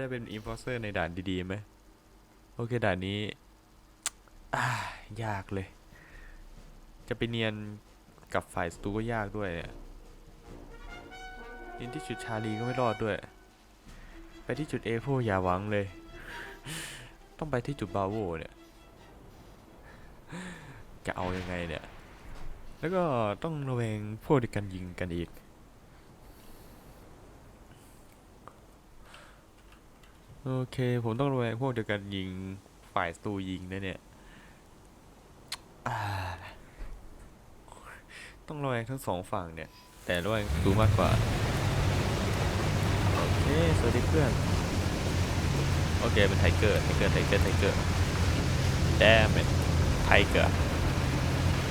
ได้เป็นอินฟอร์เซอร์ในด่านดีๆไหมโอเคด่านนี้อยากเลย จะไปเนียนกับฝ่ายสตูก็ยากด้วยเนี่ยยินที่จุดชาลีก็ไม่รอดด้วย ไปที่จุดเอโฟอย่าหวังเลย ต้องไปที่จุดบาโวเนี่ยจะเอายังไงเนี่ย แล้วก็ต้องระแวงพวกเดียวกันยิงกันอีก โอเค ผมต้องระแวงพวกเดียวกันยิงฝ่ายสตูยิงนะเนี่ยต้องระแวงทั้งสองฝั่งเนี่ย แต่ระแวงสตูมากกว่า โอเค สวัสดีเพื่อน โอเค เป็นไทเกอร์ ไทเกอร์ ไทเกอร์ ไทเกอร์แดมเป็นไทเกอร์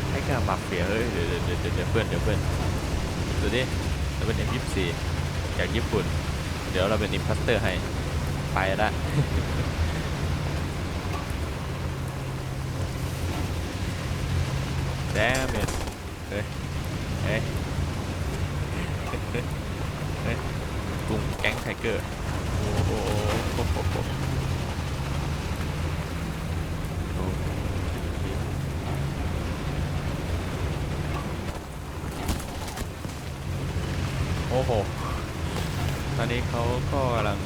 ไทเกอร์มาเฟียเฮ้ย เดี๋ยวเดี๋ยวเดี๋ยวเพื่อน เดี๋ยวเพื่อนดูดิเราเป็น M24 จากญี่ปุ่น เดี๋ยวเราเป็นอิมพัสเตอร์ให้ ไปและแดมเมนเฮ้ยเฮ้ยเฮ้ยกลุ่มแก๊งไทเกอร์โอ้โหโอ้โหโอ้โหโอ้โหตอนนี้เขาก็กำลัง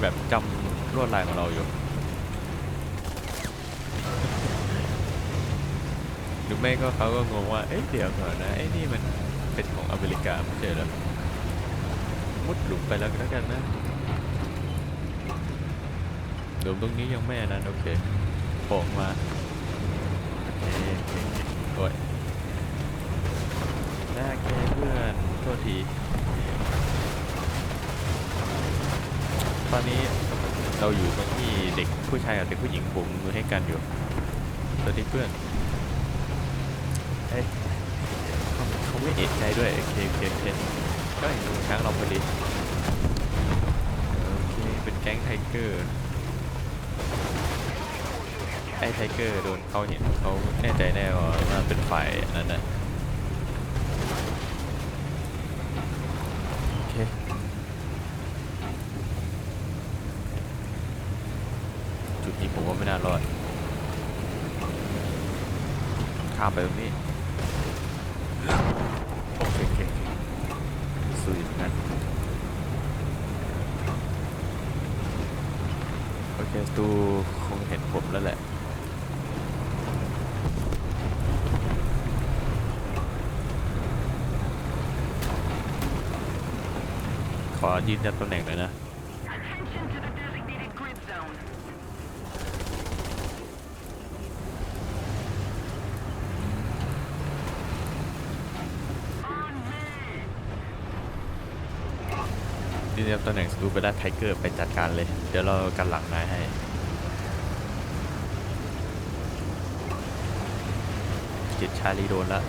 แบบจำลวดลายของเราอยู่ หรือไม่ก็เขาก็งงว่า เอ๊ะเดี๋ยวก่อนนะไอ้นี่มันเป็นของอเมริกาไม่ใช่เหรอ มุดหลุมไปแล้วก็แล้วกันนะหลุมตรงนี้ยังไม่นั้นโอเคโผล่มาโอเคโอเคโอ้ยหน้าแกเพื่อนโทษที ตอนนี้เราอยู่ตรงที่เด็กผู้ชายกับเด็กผู้หญิงโบกมือให้กันอยู่สวัสดีเพื่อนเฮ้ยเขาเขาไม่เอกใจด้วยโอเคโอเคโอเคก็เห็นช้างเราพอดีโอเคเป็นแก๊งไทเกอร์ไอ้ไทเกอร์โดนเขาเห็นเขาแน่ใจแน่ว่าเป็นฝ่ายนั้นนะโอเค จุดนี้ผมว่าไม่น่ารอด ข้ามไปตรงนี้โอเคโอเคสุดงั้นโอเคตูคงเห็นผมแล้วแหละขอยืนยันตำแหน่งหน่อยนะ ยืนยันตำแหน่งสตูไปได้ไทเกอร์ไปจัดการเลย เดี๋ยวเรากันหลังนายให้จิตชาลีโดนละ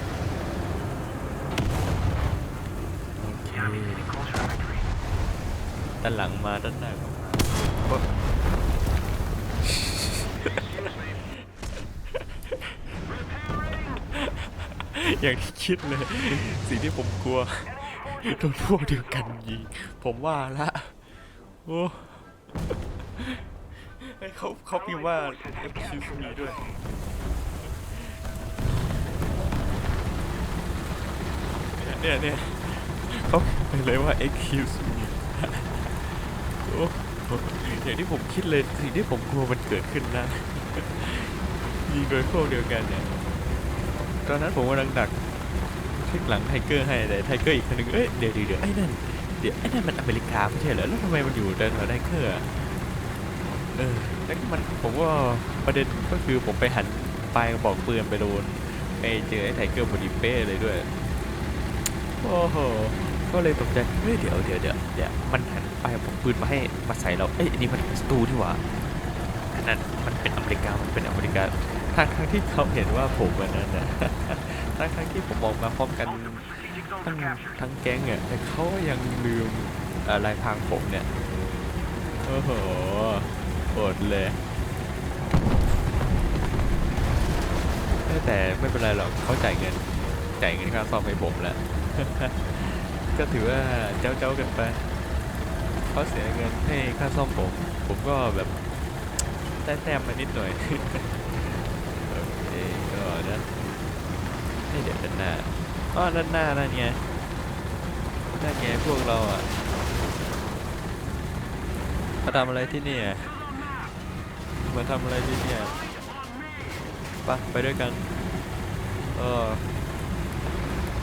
โอเคด้านหลังมาด้านหน้าก็มาโอ๊ะอย่างที่คิดเลย สิ่งที่ผมกลัว โดนพวกเดียวกันยิงผมว่าละโอ้เฮ้ยเขาเขาพิมพ์ว่า excuse me ด้วยเนี่ยเนี่ยเขาไปเลยว่า excuse me โอ้อย่างที่ผมคิดเลยสิ่งที่ผมกลัวมันเกิดขึ้นนะยิงโดยพวกเดียวกันเนี่ยตอนนั้นผมกำลังดัก คลิกหลังไทเกอร์ให้แต่ไทเกอร์อีกคนหนึงเอ้ยเดี๋ยวเดี๋ยวเดี๋ยวไอ้นั่นเดี๋ยวไอ้นั่นมันอเมริกาไม่ใช่เหรอแล้วทำไมมันอยู่เดินแถวไทเกอร์เออแล้วมันผมว่าประเด็นก็คือผมไปหันปลายกระบอกปืนไปโดนไอ้เจอไอ้ไทเกอร์บอดีเป้เลยด้วยโอ้โหก็เลยตกใจเฮ้ยเดี๋ยวเดี๋ยวเดี๋ยวเดี๋ยวมันหันปลายกระบอกปืนมาให้มาใส่เราเอ้ยอันนี้มันสตูที่หว่าอันนั้นมันเป็นอเมริกามันเป็นอเมริกาทั้งทั้งที่เขาเห็นว่าผมวันนั้นนะ ทั้งที่ผมมองมาพร้อมกันทั้งทั้งแก๊งเนี่ยแต่เขายังลืมอ่อลายพางผมเนี่ยโอ้โหอดเลยแต่ไม่เป็นไรหรอกเขาจ่ายเงินจ่ายเงินค่าซ่อมให้ผมแหละก็ถือว่าเจ้าเจ้ากันไปเขาเสียเงินให้ค่าซ่อมผม ผมก็แบบได้แต้มมานิดหน่อย โอเคก็นะให้ เดี๋ยวด้านหน้าอ๋อด้านหน้านั่นไงนั่นไงพวกเราอะมาทำอะไรที่นี่มาทำอะไรที่นี่ยไปไปด้วยกันเออ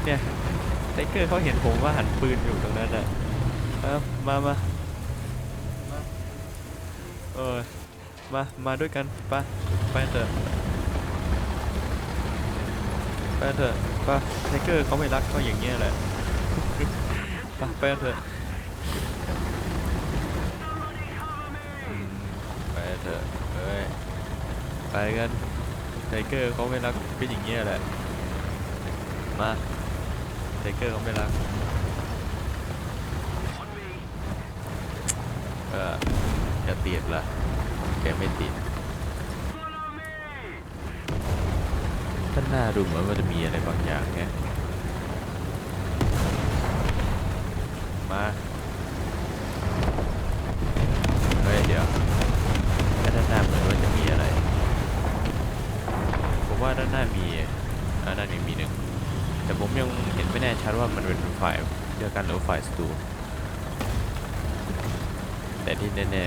เนี่ยไทเกอร์เขาเห็นผมว่าหันปืนอยู่ตรงนั้นอะเอามามาเออมา มาด้วยกันไปไปเถอะ ไปเถอะไปไทเกอร์เขาไม่รักก็อย่างเงี้ยแหละไปไปกันเถอะไปเถอะเอ้ยไปกันไทเกอร์เขาไม่รักเป็อย่างเงี้ยแหละมาไทเกอร์เขาไม่รักเออจะติดละแกไม่ติดท่านหน้า ดูเหมือนว่าจะมีอะไรบางอย่างไงมาเฮ้ยเดี๋ยวแต่ด้านหน้าเหมือนว่าจะมีอะไร ผมว่าด้านหน้ามีอ่าด้านนี้มีหนึ่งแต่ผมยังเห็นไม่แน่ชัดว่ามันเป็นฝ่ายเดียวกันหรือฝ่ายศัตรูแต่ที่แน่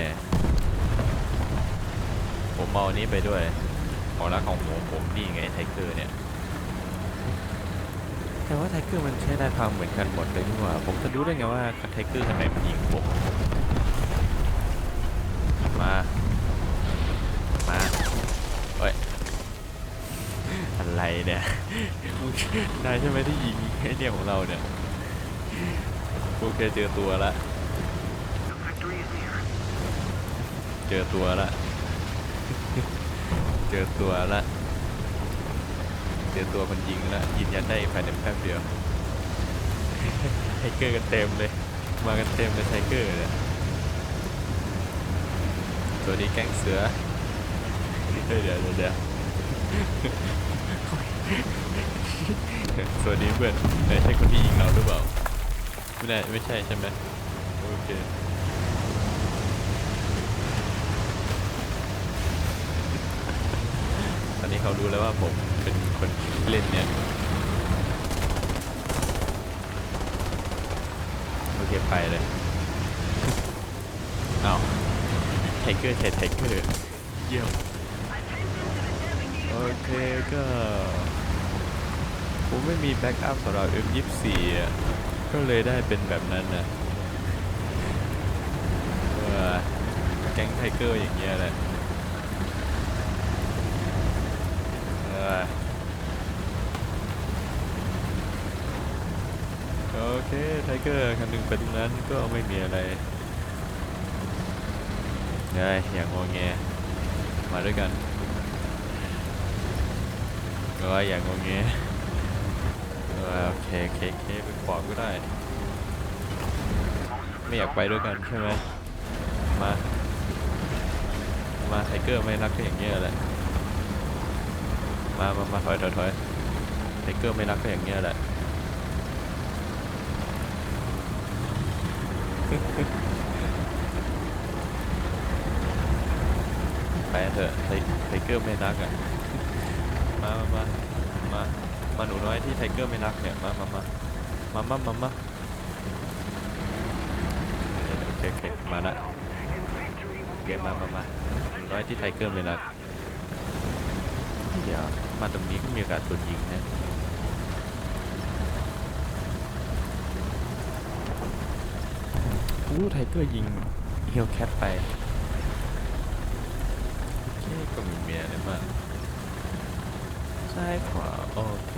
ๆผมเอาอันนี้ไปด้วยของรักของผมผมนี่ไงไทเกอร์เนี่ย แต่ว่าไทเกอร์มันใช้ได้พังเหมือนกันหมดเลยนี่หว่า ผมจะรู้ได้ไงว่าไทเกอร์ข้างในมันยิงผมมา มาเฮ้ย อะไรเนี่ยนายใช่ไหมที่ยิงไอ้เนี่ยของเราเนี่ยโอเคเจอตัวละเจอตัวละ เจอตัวละ เจอตัวมันยิงและยืนยันได้ภายในแป๊บเดียวไทเกอร์กันเต็มเลย มากันเต็มเลยไทเกอร์เนี่ยสวัสดีแก๊งเสือเฮ้ยเดี๋ยวเดี๋ยวเดี๋ยวสวัสดีเพื่อนไหนใช่คนที่ยิงเราหรือเปล่า ไม่ได้ไม่ใช่ใช่ไหมโอเคตอนนี้เขารู้แล้วว่าผมเป็น คนเล่นเนี่ยโอเคไปเลยเอาไทเกอร์ใช้ไทเกอร์เยี่ยมโอเคก็ผมไม่มีแบ็กอัพสำหรับ M24 อะก็เลยได้เป็นแบบนั้นนะเออแก๊งไทเกอร์อย่างเงี้ยแหละ เออโอเคไทเกอร์คันหนึ่งไปตรงนั้นก็ไม่มีอะไรได้อย่างงอแงมาด้วยกันเอออย่างงอแงโอเคโอเคโอเคไปขวาก็ได้ ไม่อยากไปด้วยกันใช่ไหมมามาไทเกอร์ไม่รักก็อย่างเงี้ยแหละมามามาถอยถอยถอยไทเกอร์ไม่รักก็อย่างเงี้ยแหละ ไปเถอะไทไทเกอร์ไม่รักอะมามามามา มาหนูน้อยที่ไทเกอร์ไม่รักเนี่ย มามามามามามามาโอเคโอเคมาละเกมมามามาหนูน้อยที่ไทเกอร์ไม่รัก เดี๋ยวมาตรงนี้ก็มีโอกาสโดนยิงนะ อู้ไทเกอร์ยิงเฮลแคทไปโอเคก็มีเมียเลยมากซ้ายขวาโอเค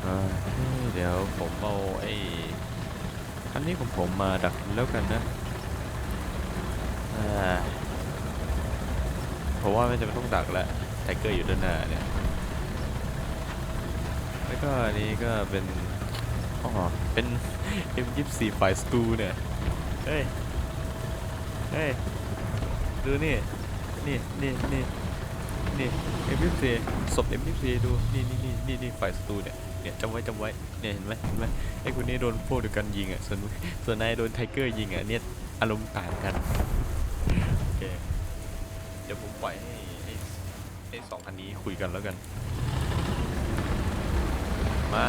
เอ่อเฮ้ยเดี๋ยวผมเอาไอ้อันนี้ของผมมาดักแล้วกันนะอ่าผมว่าไม่จำเป็นต้องดักแล้วไทเกอร์อยู่ด้านหน้าเนี่ยแล้วก็อันนี้ก็เป็น อ๋อ เป็น M24 ฝ่ายสตูเนี่ย เฮ้ย เฮ้ย ดูนี่ นี่นี่นี่นี่ M24 ศพ M24 ดู นี่นี่นี่นี่นี่ฝ่ายสตูเนี่ย เนี่ยจำไว้จำไว้ เนี่ยเห็นไหมเห็นไหมไอ้คนนี้โดนพวกเดียวกันยิงอะ ส่วนส่วนนายโดนไทเกอร์ยิงอะ เนี่ยอารมณ์ต่างกัน โอเค เดี๋ยวผมปล่อยให้ไอ้สองคันนี้คุยกันแล้วกัน มา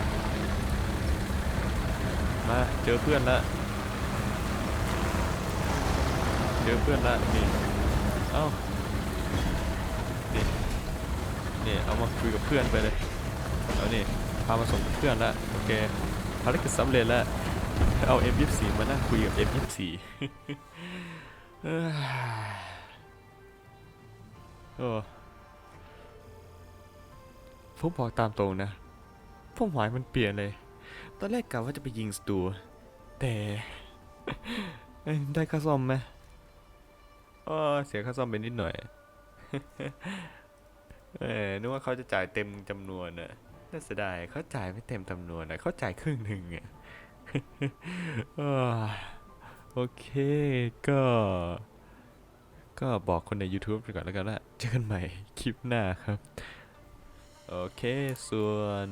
มาเจอเพื่อนละเจอเพื่อนละนี่เอ้านี่นี่เอามาคุยกับเพื่อนไปเลยเอานี่พามาส่งเพื่อนละโอเคภารกิจสำเร็จแล้วเอา M24 มานั่งคุยกับ M24 โอ้ผมบอกตามตรงนะผมหมายมันเปลี่ยนเลย ตอนแรกกะว่าจะไปยิงสตู แต่ได้ค่าซ่อมไหมอ๋อเสียค่าซ่อมไปนิดหน่อย เออนึกว่าเขาจะจ่ายเต็มจำนวนน่ะน่าเสียดายเขาจ่ายไม่เต็มจำนวนนะเขาจ่ายครึ่งหนึ่งอะโอเคก็ ก็บอกคนใน YouTube ไปก่อนแล้วกันละเจอกันใหม่คลิปหน้าครับ โอเค ส่วน